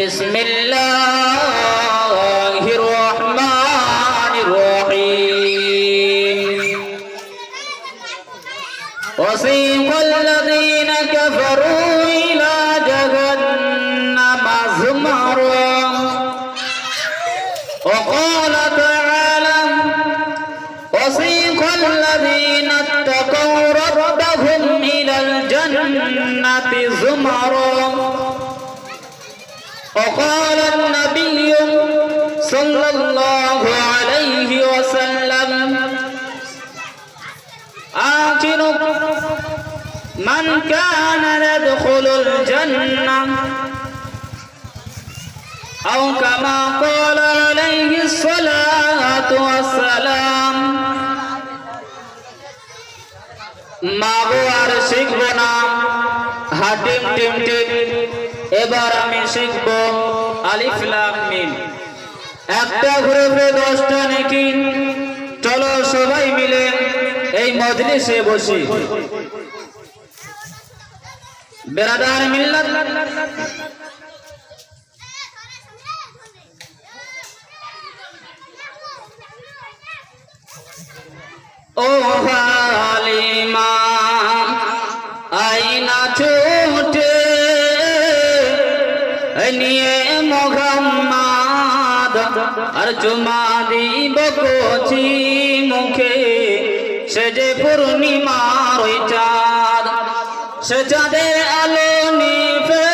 বিসমিল্লাহ। وقال النبي صلى الله عليه وسلم آخر من كان يدخل الجنة أو كما قال عليه الصلاة والسلام মাগো আর শিখবো না হাটিম টিম টিম এবার আমি শিখব। আলিফ লাম মিম। একটা ঘুরে দশটা নাকি চলো সবাই মিলে এই মজলিসে বসি। বেরাদার মিল্লাত। ও হালিমা আইনা ছুটে নিয়ে মোহাম্মদ। আর চুমা দিব কচি মুখে। সে যে পূর্ণিমার ওই চাঁদ। সে চাঁদের আলো নিভে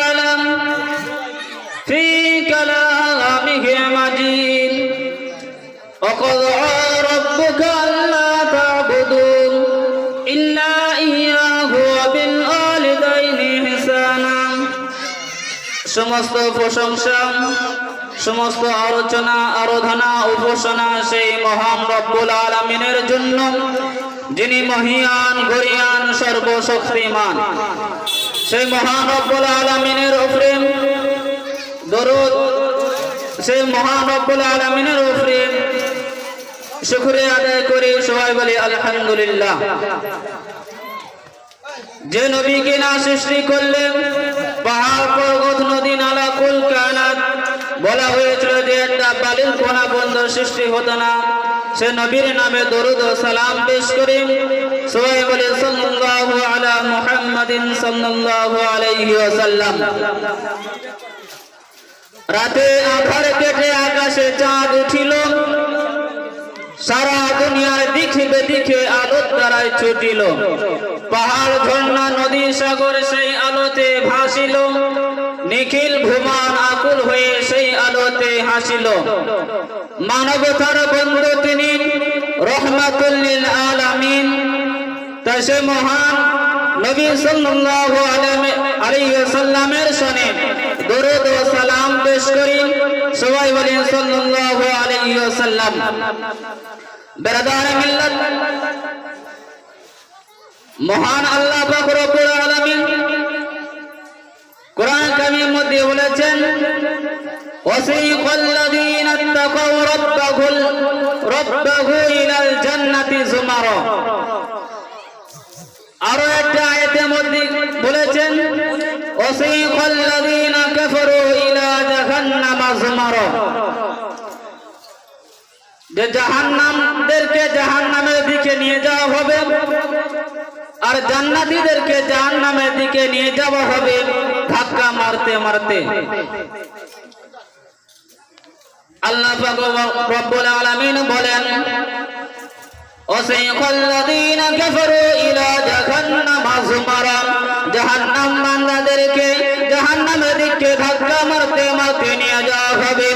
وقضى ربك ألا تعبدوا إلا إياه وبالوالدين حسنا সমস্ত প্রশংসা সমস্ত আলোচনা আরাধনা উপাসনা সেই মহান রব্বুল আলামিনের জন্য যিনি মহিয়ান গরিয়ান সর্বশক্তিমান সেই মহান রব্বুল আলামিনের উপরে দরুদ সেই মহান রব্বুল আলামিনের উপরে শুকরিয়া আদায় করি, সবাই বলি আলহামদুলিল্লাহ। যে নবীকে না সৃষ্টি করলেন, পাহাড় পর্বত, নদী, নালা, কুল কানাত বলা হয়েছিল যে একটা বালির কোনা বন্ধ সৃষ্টি হতো না। সে নবীর নামে দরুদ ও সালাম পেশ করি। সবাই বলে সাল্লাল্লাহু আলা মুহাম্মাদিন সাল্লাল্লাহু আলাইহি ওয়াসাল্লাম। রাতে আধার কেটে আকাশে চাঁদ উঠিল। সারা দুনিয়ার দিকে বেদিকে আলোর দ্বারাই ছুটিল। পাহাড়, ঝর্ণা, নদী, সাগর সেই আলোতে ভাসিল। নিখিল ভুমান আকুল হয়ে সেই আলোতে হাসিল। মানবতার বন্ধু তিনি রহমাতুল্লিল আলামিন। তা সে মহান নবী সাল্লাল্লাহু আলাইহি ওয়াসাল্লামের সনে দরুদ ও সালাম পেশ করি। সবাই বলেন সাল্লাল্লাহু আলাইহি ওয়াসাল্লাম। মিল্লাত। মহান আল্লাহ পাক রব্বুল আলামিন কোরআন কারীমের মধ্যে বলেছেন ওয়াসাইকাল লাযীনা তাকাউ রাব্বাহুল রাব্বাহু ইলাল জান্নাতি আরও একটা আয়াতের মধ্যে বলেছেন وسيق الذين كفروا إلى جهنم زمرا যে জাহান্নামদেরকে জাহান্নামের দিকে নিয়ে যাওয়া হবে আর জান্নাতীদেরকে জাহান্নামের দিকে নিয়ে যাওয়া হবে ধাক্কা মারতে মারতে আল্লাহ পাক রব্বুল আলামিন বলেন وسيق الذين كفروا إلى جهنم زمرا জাহান্নাম বান্দাদেরকে জাহান্নামের দিকে ধাক্কা মারতে মারতে নিয়ে যাওয়া হবে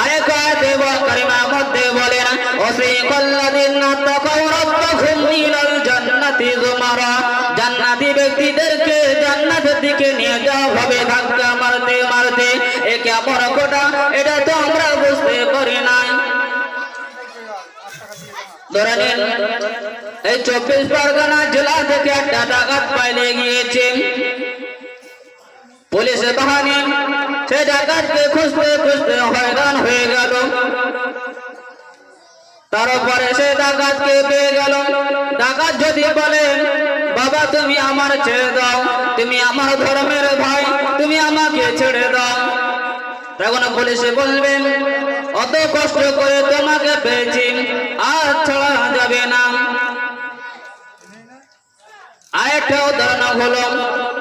আরেক আয়াতে কারিমার মধ্যে বলেন وسيق الذين اتقوا ربهم إلى الجنة زمرا জান্নাতি ব্যক্তিদেরকে জান্নাতের দিকে নিয়ে যাওয়া হবে ধাক্কা মারতে মারতে এ কেমন কোটা এটা তো আমরা বুঝতে পারি নাই ধরে নিন এই চব্বিশ পরগনা জেলা থেকে একটা ডাকাত পাইলে পুলিশ বাহিনী সে ডাকাতকে খুঁজতে খুঁজতে হয়রান হয়ে গেল। তারপরে সে ডাকাতকে পেয়ে গেল। ডাকাত যদি বলে, বাবা, তুমি আমার ছেড়ে দাও, তুমি আমার ধর্মের ভাই, তুমি আমাকে ছেড়ে দাও। তখন পুলিশে বলবেন অত কষ্ট করে তোমাকে পেয়েছি, আর ছাড়া যাবে না। আরেকটা উদাহরণ হলো,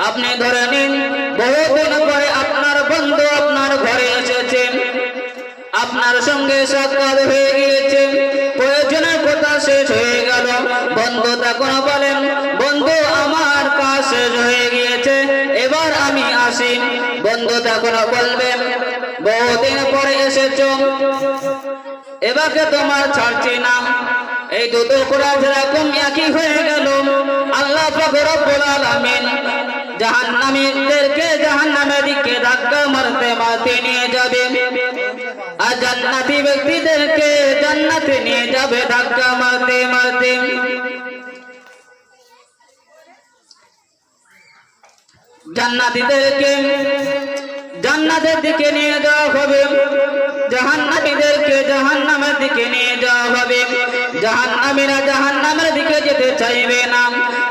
আপনি ধরে নিন বহুদিন পরে আপনার বন্ধু আপনার ঘরে এসেছে। আপনার সঙ্গে সাক্ষাৎ হয়ে গিয়েছে। প্রয়োজনের কথা শেষ হয়ে গেল। বন্ধু তখন বলেন, বন্ধু, আমার কাজ শেষ হয়ে গিয়েছে, এবার আমি আসি। বন্ধু তখন বলবেন বহুদিন পরে এসেছ। এবারকে তোমার ছাড়ছি না। এই দুটো কোরআ যেরকম একই হয়ে গেল, আল্লাহ পাক রব্বুল আলামিন জাহান্নামীদেরকে জাহান্নামের দিকে ধাক্কা মারতে মারতে নিয়ে যাবে। আর জান্নাতি ব্যক্তিদেরকে জান্নাতে নিয়ে যাবে ধাক্কা মারতে মারতে। জান্নাতীদেরকে জান্নাতের দিকে নিয়ে যাওয়া হবে। জাহান্নামীদেরকে জাহান্নামের দিকে নিয়ে যাওয়া হবে। জাহান্নামীরা জাহান্নামের দিকে যেতে চাইবে না।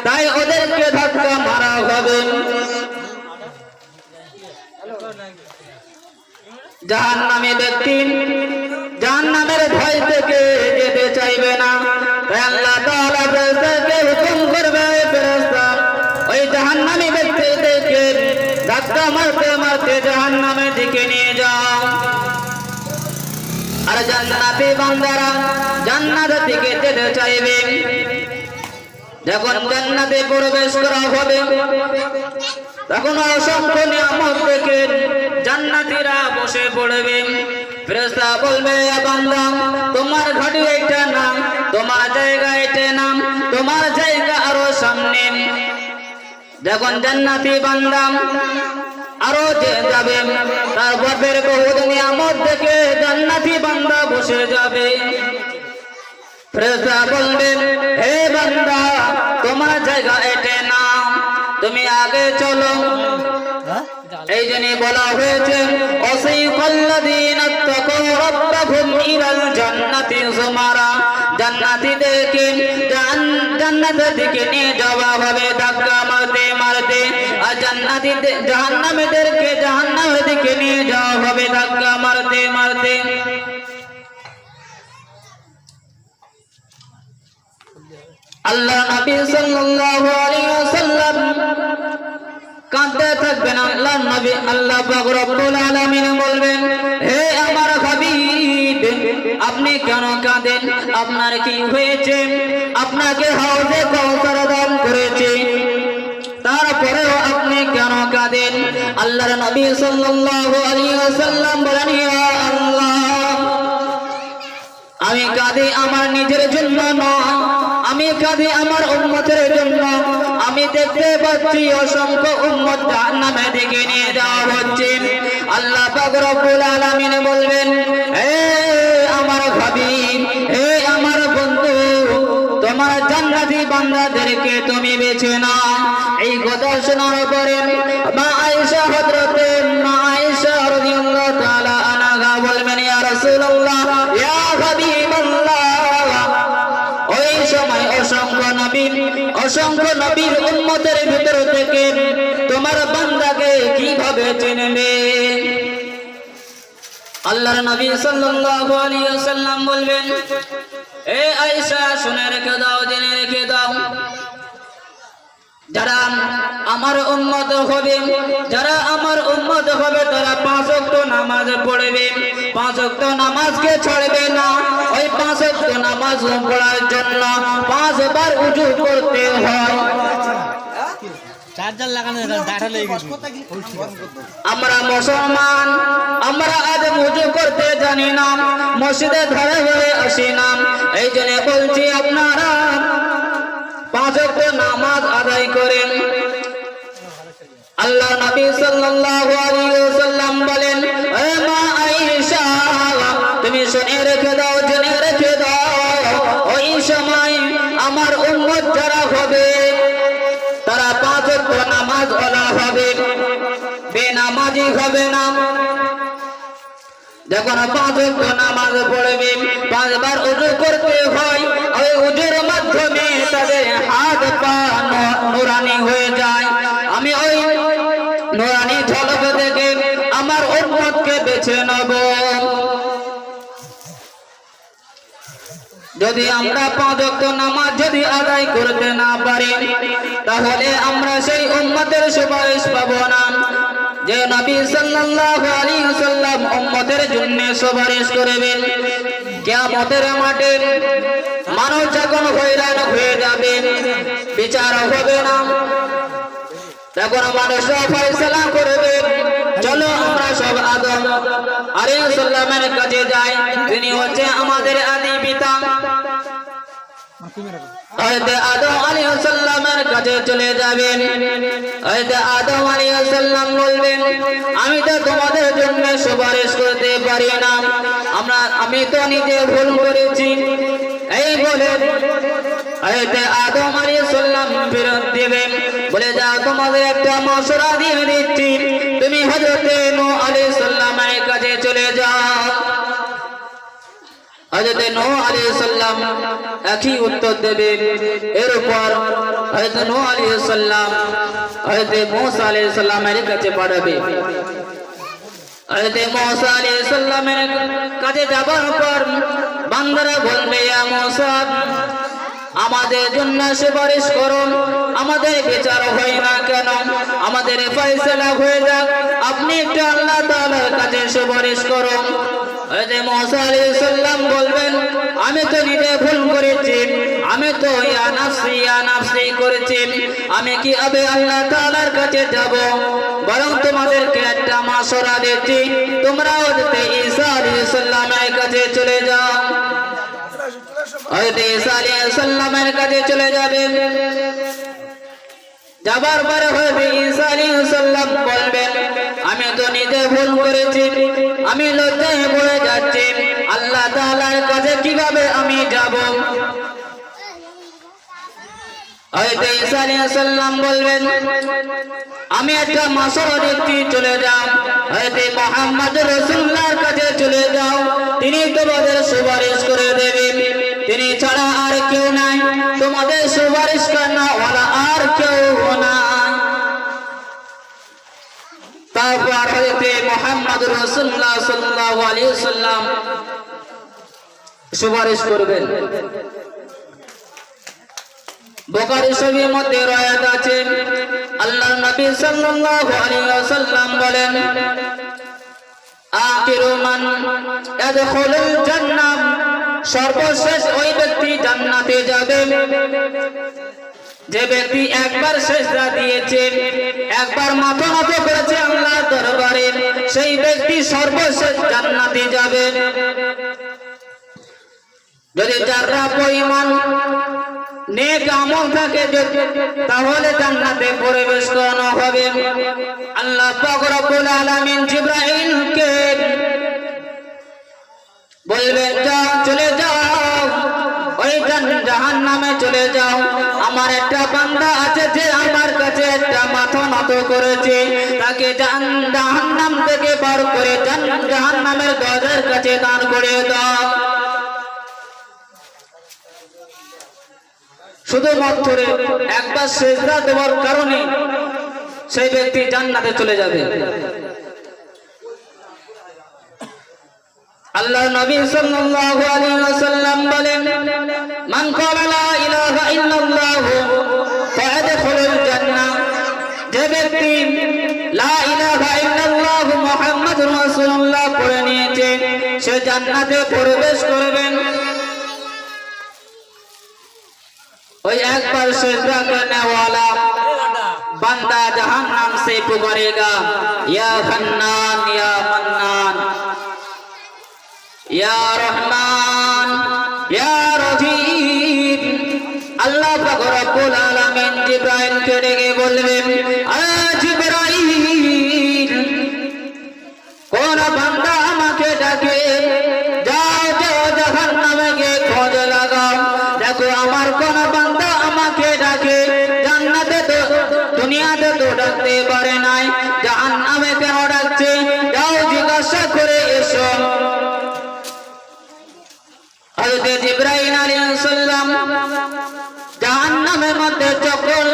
তাই ওদেরকে ধাক্কা মারা হবে। জাহান্নামী ব্যক্তি জাহান্নামের ভয় থেকে যেতে চাইবে না। আল্লাহ যখন জান্নাতে প্রবেশ করা হবে, তখন অসংখ্য নিয়ামত থেকে জান্নাতীরা বসে পড়বে। ফেরেশতা বলবে, "এ বান্দা, তোমার ঘাটি এটা নাম, তোমার জায়গা এটা নাম, তোমার জায়গা আরও সামনে। যখন জান্নাতি বান্দা আরও যে যাবে তারপর ফের বহুত নিয়ামত দেখে জান্নাতি বান্দা বসে যাবে। ফেরেশতা বলবেন হে বান্দা তোমার জায়গা এটে না তুমি আগে চলো। এই জন্য বলা হয়েছে অসীকল্লাদিন আত্তাকু রাব্বাহুম ইলাল জান্নাতি যুমারা জান্নাতীদেরকে জান্নাতের দিকে নিয়ে যাওয়া হবে, ধাক্কা মারতে মারতে। আর জান্নাতীদের জাহান্নামীদেরকে জাহান্নামের দিকে নিয়ে যাওয়া হবে, ধাক্কা মারতে মারতে। আল্লাহ নবী সাল্লাল্লাহু আলাইহি ওয়াসাল্লাম কাঁদতে থাকবেন, আল্লাহ নবী, আল্লাহ পাক রব্বুল আলামিন বলবেন, হে আমার হাবিব আপনি কেন কাঁদেন? আপনার কি হয়েছে? আপনাকে হাউজে কাউসার দান করেছে। তারপরেও আপনি কেন কাঁদেন? আল্লাহর নবী সাল্লাল্লাহু আলাইহি ওয়াসাল্লাম বলেন আমি কাঁদি আমার নিজের জন্য নয়, আমি কাঁদি আমার উন্মতের জন্য। আমি দেখতে পাচ্ছি অসংখ্য উন্মত জাহান্নামে দিকে নিয়ে যাওয়া হচ্ছে। আল্লাহ বলবেন হে আমার ভাবি হে আমার বন্ধু, তোমার জান্নাতি বান্দাদেরকে তুমি বেছে না এই কথা শোনার পরে মা আয়েশা মা আয়েশা রাদিয়াল্লাহু তাআলা বলবেন, ইয়া রাসূলুল্লাহ, ইয়া ওই সময় অসংখ্য নবী, অসংখ্য নবীর উম্মতের ভিতর থেকে তোমার বান্দাকে কীভাবে চিনবে? আল্লাহর নবী সাল্লাল্লাহু আলাইহি ওয়াসাল্লাম বলবেন, এ আয়েশা, শুনে রেখে দাও, জেনে রেখে দাও। যারা আমার উম্মত হবে, যারা আমার উম্মত হবে, তারা পাঁচ ওয়াক্ত নামাজ পড়বে। পাঁচ ওয়াক্ত নামাজকে ছাড়বে না। ওই পাঁচ ওয়াক্ত নামাজ পড়ার জন্য পাঁচবার উজু করতে হয়। চার্জার লাগানো ডাটা লেগে গেছে। আমরা মুসলমান আমরা আজ উজু করতে জানি না মসজিদে ধরে হয়ে আসি না। এই জন্য বলছি আপনারা পাঁচ নামাজ আদায় করেন। আল্লাহ নবী সাল্লাল্লাহু আলাইহি ওয়াসাল্লাম বলেন এ মা আয়েশা তুমি শুনে রেখে দাও জেনে রেখে দাও। ওই সময় আমার উম্মত যারা হবে বেনামাজি হবে না। যখন পাঁচ ওয়াক্ত নামাজ পড়বে, পাঁচবার উজু করতে হয়, ওই উজুর মাধ্যমে তাদের হাত পা নুরানি হয়ে যায়। আমি ওই নুরানি ঝলক থেকে আমার উম্মতকে বেছে নেব। যদি আমরা পাঁচ ওয়াক্ত নামাজ যদি আদায় করতে না পারি, তাহলে আমরা সেই উম্মতের সুপারিশ পাবো না। যে নবী সাল্লাল্লাহু আলাইহি ওয়াসাল্লাম উম্মতের জন্য সুপারিশ করবেন, কিয়ামতের মাঠে মানুষ যখন হয়রান হয়ে যাবে, বিচার হবে না। তখন মানুষ ফয়সালা করবে, চলো আমরা সব আদম আলাইহিস সালামের কাছে যাই, তিনি হচ্ছে আমাদের আদি পিতা। আদম কাছে চলে যাবেন। আদম আলাইহিস সালাম বলবেন, আমি তো তোমাদের জন্য সুপারিশ করতে পারি না। আমরা, আমি তো নিজে ভুল করেছি। এই বলে আদম আলাইহিস সালাম ফেরত দেবেন। বলে, যাও, তোমাদের একটা মশরা দিয়ে দিচ্ছি। তুমি হযরতে নূহ আলাইহিস সালামের কাছে চলে যাও। একই উত্তর দেবেন আলাইহিস সালামের কাছে কাছে বান্দারা আমাদের জন্য সুপারিশ করুন আমাদের বিচার হয় না কেন? আমাদের ফয়সালা হয়ে যাক। আপনি একটু আল্লাহ কাছে সুপারিশ করুন। সালাম বলবেন, আমি তো নিজে ভুল করেছি, আমি তো ইয়া নাফসি ইয়া নাফসি করেছি, আমি কি আবে আল্লাহ তাআলার কাছে যাব? বরং তোমাদেরকে একটা মাসরা দিচ্ছি তোমরা হযরত ঈসা আলাইহিস কাছে চলে যাও। হযরত ঈসা আলাইহিস সালামের কাছে চলে যাবেন। যাবার পরে হয়তো ঈসা আলাইহিস সালাম বলবেন, আমি তো নিজে ভুল করেছি, আমি লজ্জায় পড়ে যাচ্ছি, আল্লাহ তাআলার কাছে কীভাবে আমি যাব? হয়তো ঈসা আলাইহিস সালাম বলবেন, আমি একটা মাসরা দেখতে চলে যাও, হয়তো মোহাম্মদ রাসূলুল্লাহর কাছে চলে যাও, তিনি তোমাদের সুপারিশ করে দেবেন, তিনি ছাড়া আর কেউ নাই, তোমাদের সুপারিশ করা ওলা আর সুপারিশ করবেন। বুখারী শরীফের মধ্যে রয়াত আছে, আল্লাহর নবী বলেন সর্বশেষ ওই ব্যক্তি জান্নাতে যাবে। যে ব্যক্তি একবার সেজদা দিয়েছে, একবার মাথা নত করেছে আল্লাহর দরবারে, সেই ব্যক্তি সর্বশেষ জান্নাতে যাবে। যদি যারা পরিমাণ নেক আমল থাকে, তাহলে জান্নাতে প্রবেশ করানো হবে। আল্লাহ পাক রব্বুল আলামিন জিব্রাইলকে বলবেন, যাও, চলে যাও। ওই জাহান নামে চলে যাও। আমার একটা বান্দা আছে, যে আমার কাছে একটা মাথা নত করেছে। তাকে জাহান নাম থেকে বার করে জাহান নামের দরজার কাছে দান করে দাও। শুধুমাত্র একবার সেজদা দেওয়ার কারণে সেই ব্যক্তি জান্নাতে চলে যাবে। আল্লাহ নবী সাল্লাল্লাহু আলাইহি ওয়াসাল্লাম বলেন, মান ক্বালা লা ইলাহা ইল্লাল্লাহ, ফায়াদখুলুল জান্নাহ। যে ব্যক্তি লা ইলাহা ইল্লাল্লাহ মুহাম্মাদুর রাসূলুল্লাহ পড়ে নিয়েছে, সে জান্নাতে প্রবেশ করবেন ওই একবার সিজদা করনে ওয়ালা বান্দা জাহান্নাম সে পুকারেগা ইয়া খান্নান, ইয়া ইয়া রহমান ইয়া রহিম। আল্লাহ পাক রব্বুল আলামিন জিব্রাইলকে বলবেন আ জিব্রাইল কোন আলাইহি ওয়াসাল্লাম জাহান্নামের মধ্যে চক্কর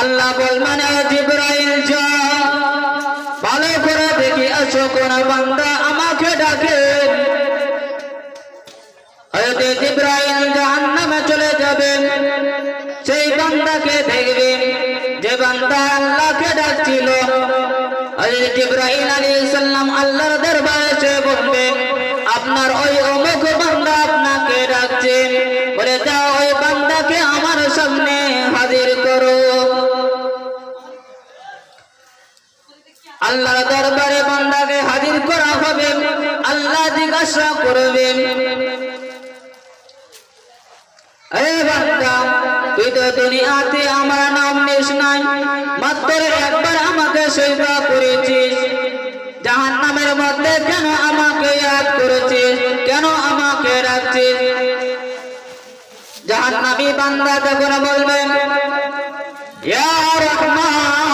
আল্লাহ। বল মানে জিবরাইল যা কোন বান্দা আমাকে হয়তো ইব্রাহিম জাহান্নামে চলে যাবেন। সেই বান্দাকে দেখবেন। যে বান্দা আল্লাহকে ডাকছিল। হযরত ইব্রাহিম আলাইহিস সালাম আল্লাহর দরবারে বলবেন আপনার ওই জিজ্ঞাসা করবেন। তুই তো দুনিয়াতে আমার নাম নিস নাই। মাত্র একবার আমাকে সেবা করেছিস। জাহান নামের মধ্যে কেন আমাকে ইয়াদ করেছিস? কেন আমাকে রাখছিস? জাহান নামী বান্দা তখন বলবেন রহমান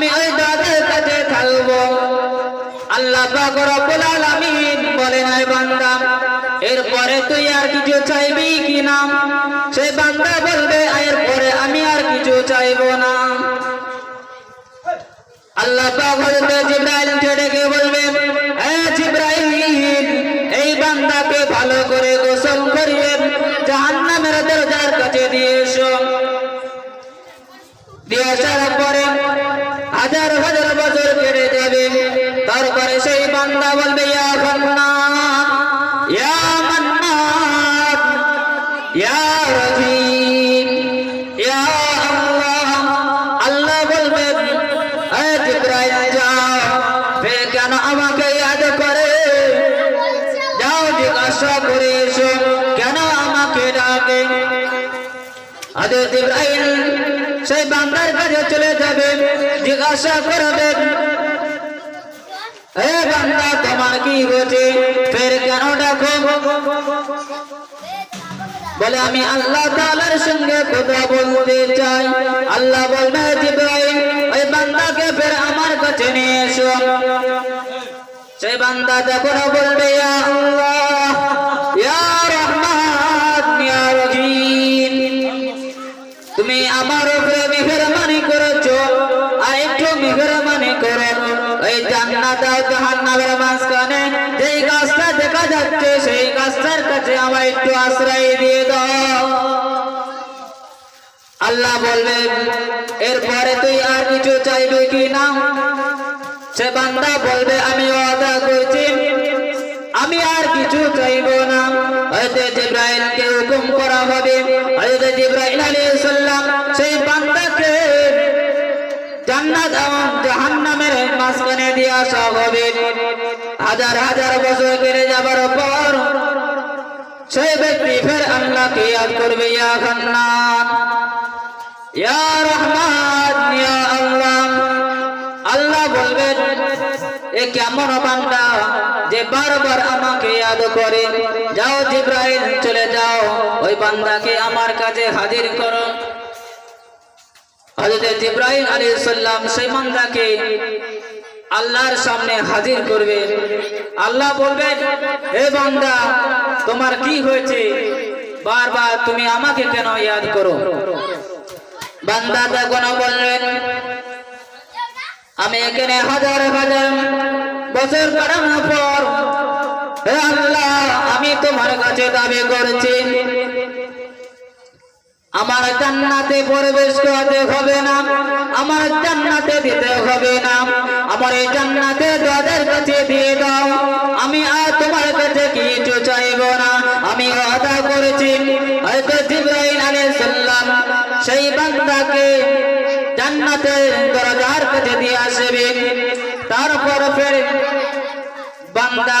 আমি ওই দাদার কাছে থাকব। আল্লাহ রব্বুল আলামিন বলেন বান্দা, এরপরে তুই আর কিছু চাইবি কি না? সেই বান্দা বলবে, এরপরে আমি আর কিছু চাইব না। আল্লাহ পাক হযরত জিবরাইল ডেকে বলবেন এই বান্দাকে ভালো করে গোসল করিয়ে জাহান্নামের দরজার কাছে দিয়ে এসো। দিয়ে আসার পরে হাজার হাজার বছর কেটে যাবে। তারপরে সেই বান্দা বলবে, ইয়া ফান্নান ইয়া মান্নান ইয়া রহিম ইয়া আল্লাহ। আল্লাহ বলবেন এ জিবরাইল, যাও। বে কেন আমাকে ইয়াদ করে? যাও, জিজ্ঞাসা করে এসো, কেন আমাকে ডাকে? আদে জিবরাইল, সেই বান্দার কাছে চলে যাবে। জিজ্ঞাসা করবেন তোমার কি হয়েছে? ফের কেন ডাকো? বলে, আমি আল্লাহ তাআলার সঙ্গে কথা বলতে চাই। আল্লাহ বলবে, জিবরাইল, ওই বান্দাকে ফের আমার কাছে নিয়ে এসো। সেই বান্দা যখন বলবে আল্লাহ, ইয়া রহমান রহিম, তুমি আমার আল্লাহ বলবেন এরপরে তুই আর কিছু চাইবে কি সে বান্দা বলবে, আমি ওয়াদা করছি, আমি আর কিছু চাইব না। হয়তো জিব্রাইলকে হুকুম করা হবে। হয়তো জিব্রাইল আলাইহিস সালাম সেই বান্দাকে হাজার হাজার বছর কেটে যাবার পর সেই ব্যক্তি ফের আল্লাহকে ইয়াদ করবে আল্লাহ। আল্লাহ এ কেমন বান্দা যে বারবার আমাকে ইয়াদ করে? যাও জিব্রাইল চলে যাও। ওই বান্দাকে আমার কাছে হাজির করো। হযরত জিব্রাইল আলাইহিস সালাম সেই বান্দাকে আল্লাহর সামনে হাজির করবে আল্লাহ বলবেন, হে বান্দা, তোমার কি হয়েছে? বারবার তুমি আমাকে কেন ইয়াদ করো? বান্দা তখন বললেন, আমি এখানে হাজার হাজার বছর কাটানোর পর আল্লাহ, আমি তোমার কাছে দাবি করছি। আমার জান্নাতে প্রবেশ করতে হবে না। আমার জান্নাতে দিতে হবে না। আমার এই জান্নাতে দাদের কাছে দিয়ে দাও। আমি আর তোমার কাছে কিছু চাইব না। আমি আদা করেছি, হয়তো জিব্রাইল আলাইহিস সালাম সেই বান্দাকে জান্নাতের দরজার কাছে দিয়ে আসবে। তারপর ফের বান্দা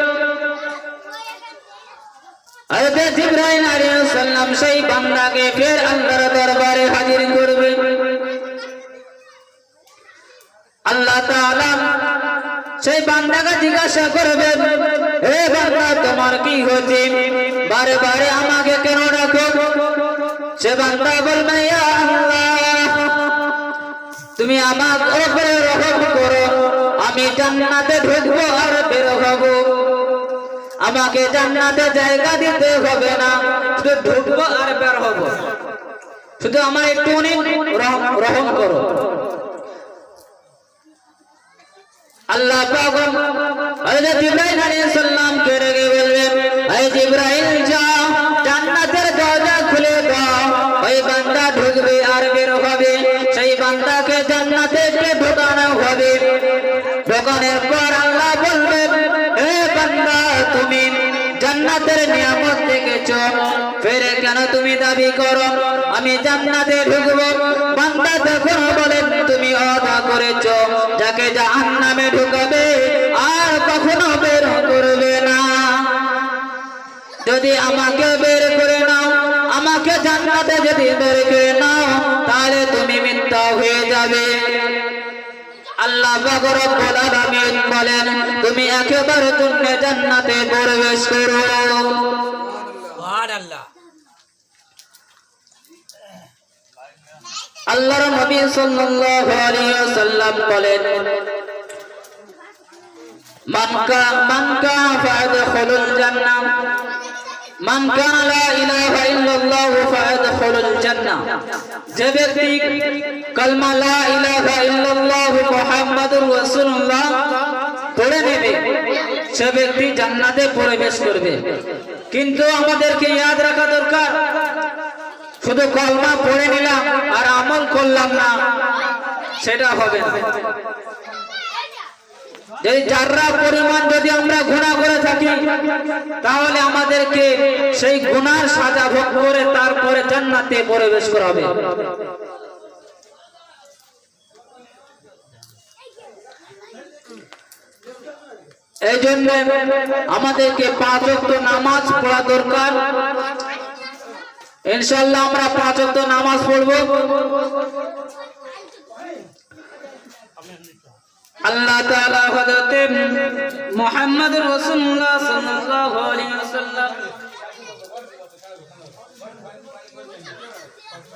হযরত জিবরাইল আলাইহিস সালাম সেই বান্দাকে ফের আল্লাহর দরবারে হাজির করবে। আল্লাহ তাআলা সেই বান্দাকে জিজ্ঞাসা করবে, হে বান্দা, তোমার কি হয়েছে? বারে বারে আমাকে কেন ডাকো? সে বান্দা বলবে, ইয়া আল্লাহ, তুমি আমার উপরে রহম করো। আমি জান্নাতে ঢুকবো আর বের হব। আমাকে জান্নাতে জায়গা দিতে হবে না। শুধু ঢুকবো আর বের হব। শুধু আমার একটু রহম করো। আল্লাহ পাক হযরত ইব্রাহিম আলাইহিস সালাম কে রেগে বলবেন হে ইব্রাহিম যাও জান্নাতের দরজা খুলে দাও। ওই বান্দা ঢুকবে আর বের হবে। সেই বান্দাকে জান্নাতে ঢোকানো হবে। ঢোকানোর পর জান্নাতের নিয়ামত দেখেছ? ফের কেন তুমি দাবি করো? আমি জান্নাতে ঢুকবো। বান্দা তখন বলেন তুমি অদা করেছ, যাকে জাহান্নামে ঢুকাবে, আর কখনো বের করবে না। যদি আমাকে বের করে নাও, আমাকে জান্নাতে যদি বের করে নাও, তাহলে তুমি মিথ্যা হয়ে যাবে। আল্লাহ রব্বুল আলামিন বলেন তুমি একেবারে তুমি জান্নাতে প্রবেশ করো। সুবহানাল্লাহ। আল্লাহর নবী সাল্লাল্লাহু আলাইহি ওয়াসাল্লাম বলেন মান কা মান কা ফাদখুলুল জান্নাহ। মান কানা লা ইলাহা ইল্লাল্লাহ ফাদখুলুল জান্নাহ। যে ব্যক্তি কলমা লা ইলাহা ইল্লাল্লাহ মুহাম্মাদুর রাসূলুল্লাহ পড়ে নেবে সে ব্যক্তি জান্নাতে প্রবেশ করবে। কিন্তু আমাদেরকে ইয়াদ রাখা দরকার। শুধু কলমা পড়ে নিলাম আর আমল করলাম না সেটা হবে না। যদি যাররা পরিমাণ যদি আমরা করে থাকি তাহলে আমাদেরকে সেই গুনার সাজা ভোগ করে তারপরে জান্নাতে প্রবেশ এই জন্য আমাদেরকে পাঁচ নামাজ পড়া দরকার। ইনশাআল্লাহ আমরা পাঁচ নামাজ পড়ব। আল্লাহ তাআলা হযরত মুহাম্মদ রাসূলুল্লাহ সাল্লাল্লাহু আলাইহি ওয়াসাল্লাম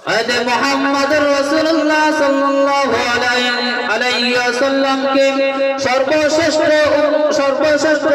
হযরত মুহাম্মদ রাসূলুল্লাহ সাল্লাল্লাহু আলাইহি ওয়াসাল্লামকে সর্বশ্রেষ্ঠ সর্বশ্রেষ্ঠ